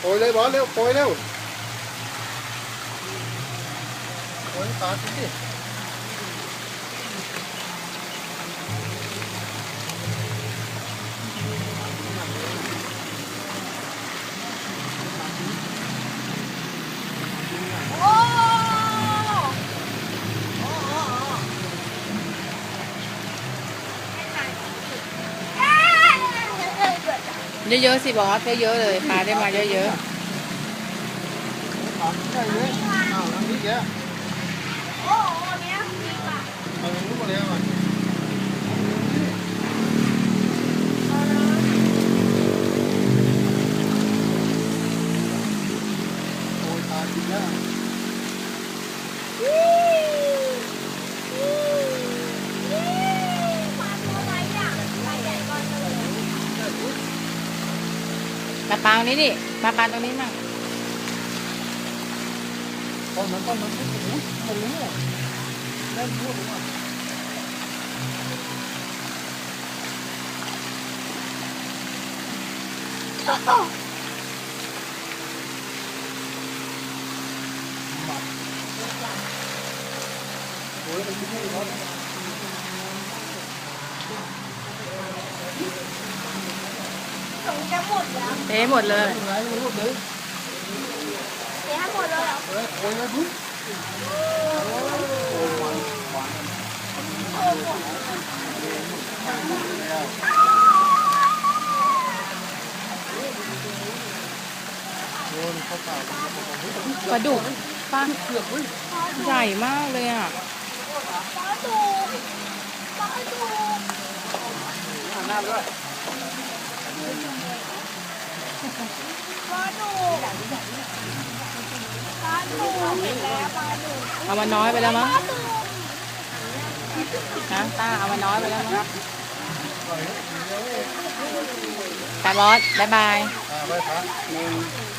โปรยเลยบอสเร็วโปรยเร็วโปรยให้ปลากิ เอ๊ะเยอะๆสิบอสเยอะๆเลยปลาได้มาเยอะปลาใช่เลยอ้าวแล้วนี่แกโอ้โหเนี้ยมีปะเอาลงลูกมาแล้วอะโปรยปลากินแล้ว วู้วู้วู้ปลาตัวอะไรอะปลาใหญ่กว่าเลย ๆ มาปางนี้ดิมาปลาตรงนี้มั่งต้นนั้นต้นนั้นโอ้โหมันรู้อะแน่นรู้อะโอ้ยมันไปกินให้ร้อน ถุง จะหมดแล้วเทหมดเลยเป็นไรไม่รู้เลยเสียหมดเลยเหรอเออโอยนะบุ๊บโอ้ยเข้าปากปลาดุกปลาเผือกเว้ยใหญ่มากเลยอะปลาดุกปลาดุกหันหน้าด้วย ปลาดุกปลาดุกเห็นแล้วปลาดุกเอามาน้อยไปแล้วมั้งปลาดุกนะตาเอามาน้อยไปแล้วมั้งตาบอสบายบาย อ่าไปพักหนึ่ง